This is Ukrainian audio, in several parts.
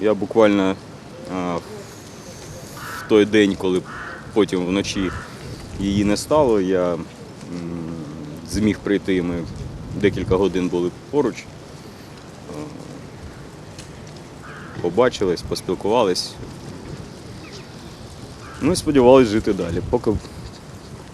Я буквально а, в той день, коли потім вночі її не стало, я зміг прийти. Ми декілька годин були поруч. Е, Побачились, поспілкувались. Ну і сподівалися жити далі, поки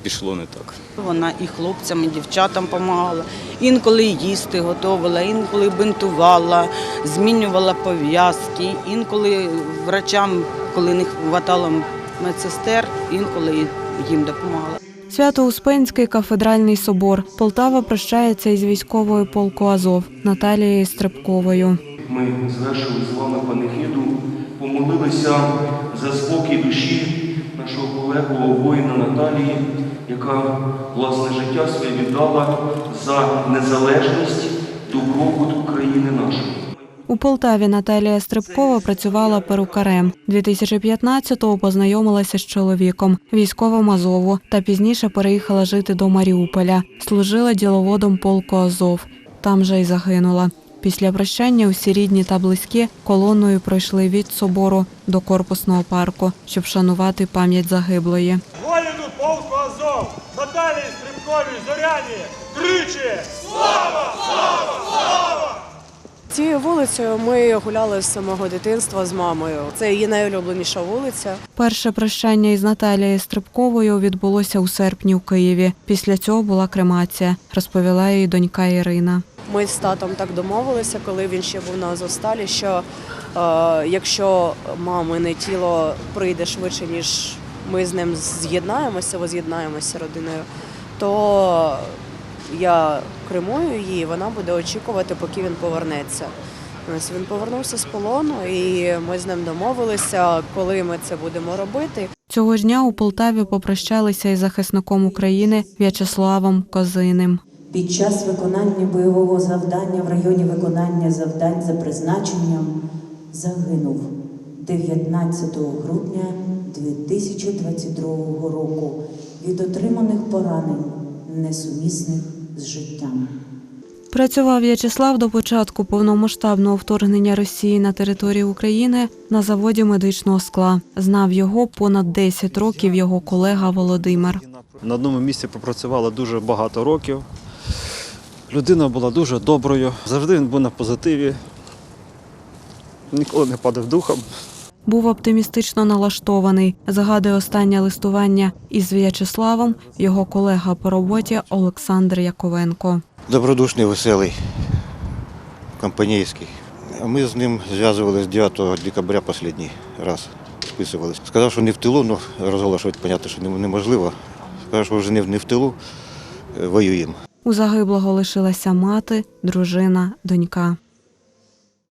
пішло не так. Вона і хлопцям, і дівчатам допомагала. Інколи їсти готувала, інколи бинтувала, змінювала пов'язки, інколи врачам, коли не вистачало медсестер, інколи їм допомагала. Свято-Успенський кафедральний собор. Полтава прощається із військовою полку Азов Наталією Стрибковою. Ми звершили з вами панихиду, помолилися за спокій душі нашого полеглого воїна Наталії, яка власне життя своє віддала за незалежність, добробут України нашої. У Полтаві Наталія Стрибкова працювала перукарем. 2015-го познайомилася з чоловіком, військовим Азову, та пізніше переїхала жити до Маріуполя. Служила діловодом полку Азов. Там же й загинула. Після прощання усі рідні та близькі колоною пройшли від собору до корпусного парку, щоб шанувати пам'ять загиблої. Воїну полку Азов, Наталії Стрибковій Зоряні, тричі! Цією вулицею ми гуляли з самого дитинства з мамою. Це її найулюбленіша вулиця. Перше прощання із Наталією Стрибковою відбулося у серпні у Києві. Після цього була кремація, розповіла її донька Ірина. Ми з татом так домовилися, коли він ще був на Азовсталі, що е, якщо мамине тіло прийде швидше, ніж ми з ним з'єднаємося, воз'єднаємося родиною, то я кремую її, вона буде очікувати, поки він повернеться. Ось він повернувся з полону, і ми з ним домовилися, коли ми це будемо робити. Цього ж дня у Полтаві попрощалися із захисником України В'ячеславом Козиним. Під час виконання бойового завдання в районі виконання завдань за призначенням загинув 19 грудня 2022 року від отриманих поранень, несумісних з життям. Працював В'ячеслав до початку повномасштабного вторгнення Росії на територію України на заводі медичного скла. Знав його понад 10 років його колега Володимир. На одному місці попрацювала дуже багато років. Людина була дуже доброю. Завжди він був на позитиві. Ніколи не падав духом. Був оптимістично налаштований. Згадує останнє листування із В'ячеславом його колега по роботі Олександр Яковенко. Добродушний, веселий, компанійський. Ми з ним зв'язувалися 9 декабря останній раз. Списувалися. Сказав, що не в тилу, ну розголошувати, понятно, що неможливо. Сказав, що вже не в- тилу, е, воюємо. У загиблого лишилася мати, дружина, донька.